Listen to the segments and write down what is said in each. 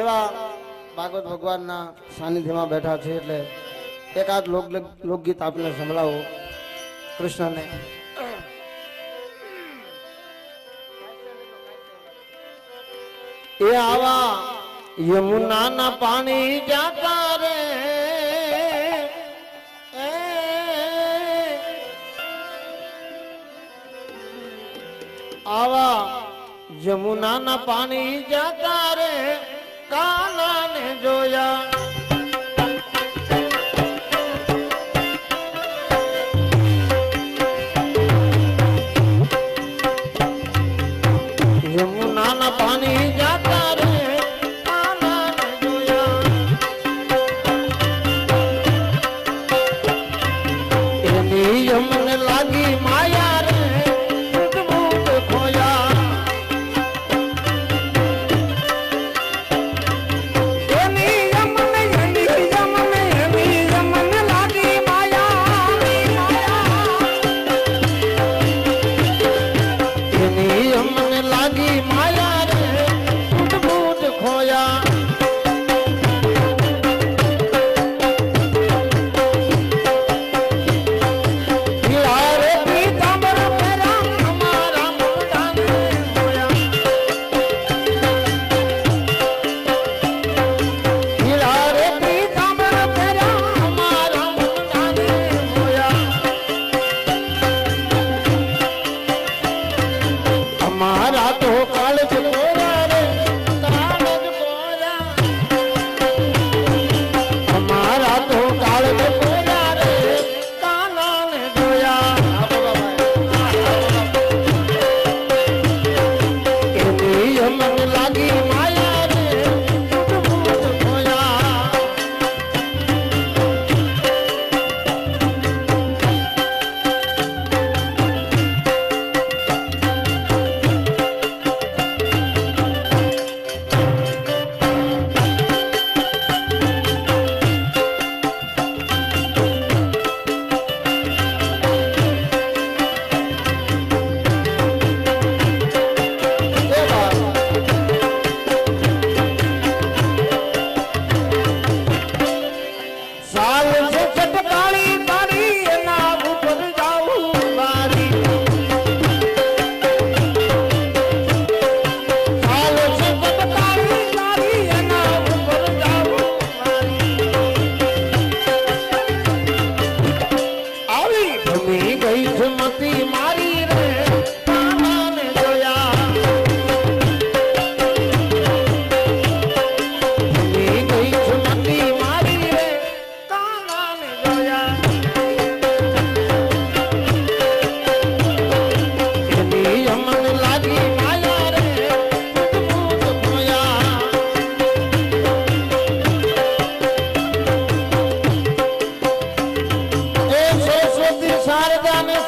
એવા ભાગવત ભગવાનના સાનિધ્યમાં બેઠા છે એટલે એકાદ લોકગીત આપને સંભળાવો કૃષ્ણને. એ આવા યમુનાના પાણી જાતા રે. આવા જમુનાના પાણી જાતા રે. કાનાને જોયા.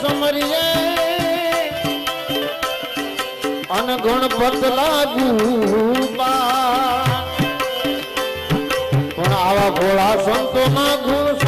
સમરીએ. અનગુણ પદ લાગુ પણ આવા ભોળા સંતો ના ગુણ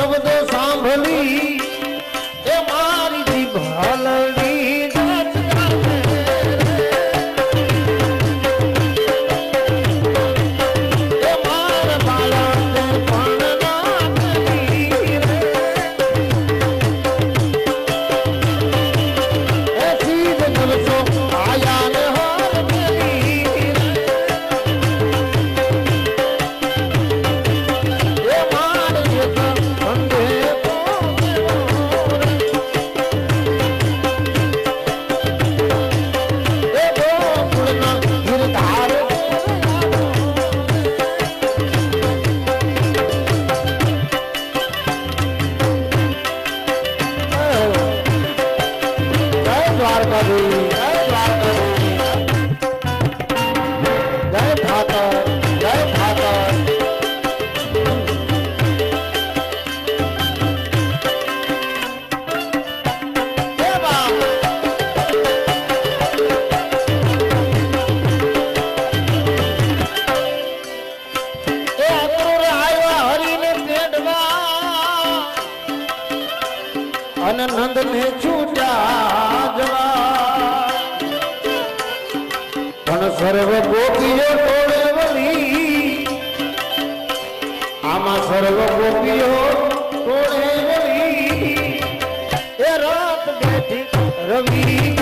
સર્વ ગોપીઓ ટોળે વળી આમાં સર્વ ગોપીઓ ટોળે વળી એ રાત બેઠી રમી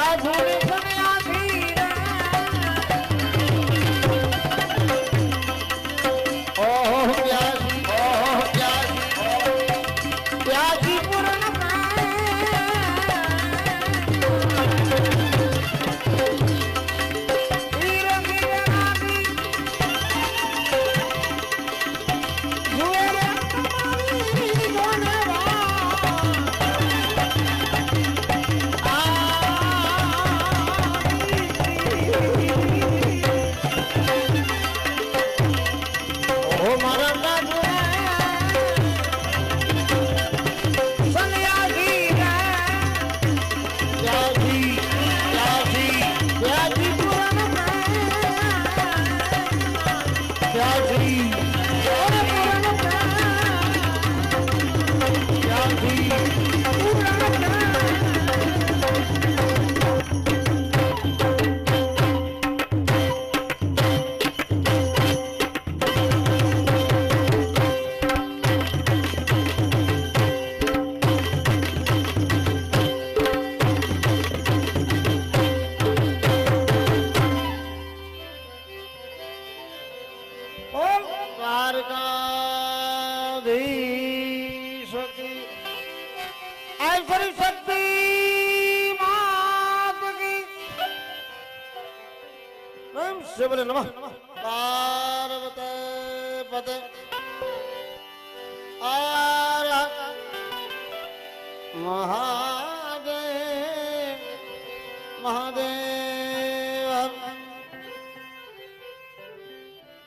Why શિવ નમઃ. પાર્વતે પતે મહા